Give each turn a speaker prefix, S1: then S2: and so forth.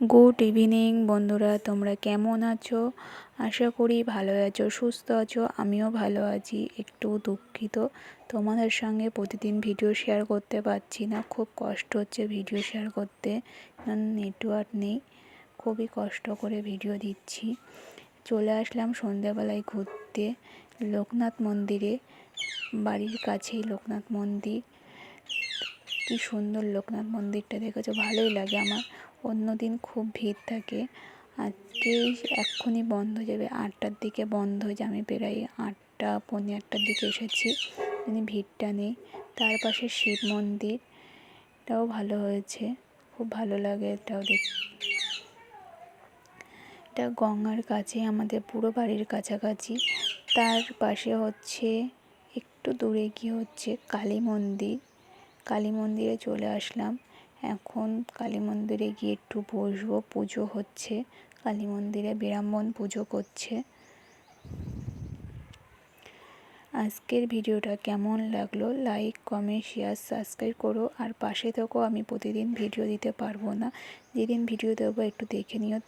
S1: Good evening বন্ধুরা, তোমরা কেমন আছো? আশা করি ভালো আছো, সুস্থ আছো, আমিও ভালো আছি, একটু দুঃখিত। তোমাদের সঙ্গে প্রতিদিন ভিডিও শেয়ার করতে পারছি না, খুব কষ্ট হচ্ছে ভিডিও শেয়ার করতে নেটওয়ার্ক নেই, খুবই কষ্ট করে ভিডিও দিচ্ছি। চলে আসলাম সন্ধ্যাবেলায় ঘুরতে, লোকনাথ মন্দিরে, বাড়ির কাছেই লোকনাথ মন্দির। কি সুন্দর লোকনাথ মন্দিরটা দেখেছ? ভালোই লাগে আমার। অন্য দিন খুব ভিড় থাকে। আজকে এক্ষুনি বন্ধ হয়ে যাবে। আটটার দিকে বন্ধ হয়ে যাবে। আমি প্রায় আটটা, পৌনে আটটার দিকে এসেছি। মানে ভিড়টা নেই। তার পাশে শিব মন্দির। এটাও ভালো হয়েছে। খুব ভালো লাগে এটাও দেখ এটা গঙ্গার কাছে, আমাদের পুরো বাড়ির কাছাকাছি। তার পাশে হচ্ছে, একটু দূরে গিয়ে হচ্ছে কালী মন্দির। কালী মন্দিরে চলে আসলাম। এখন কালী মন্দিরে গিয়ে একটু বসবো, পুজো হচ্ছে। কালী মন্দিরে বিরামন পুজো করছে। আজকের ভিডিওটা কেমন লাগল? লাইক কমেন্ট শেয়ার সাবস্ক্রাইব করো। আর পাশে থেকেও আমি প্রতিদিন ভিডিও দিতে পারব না। যেদিন ভিডিও দেবো একটু দেখে নিও।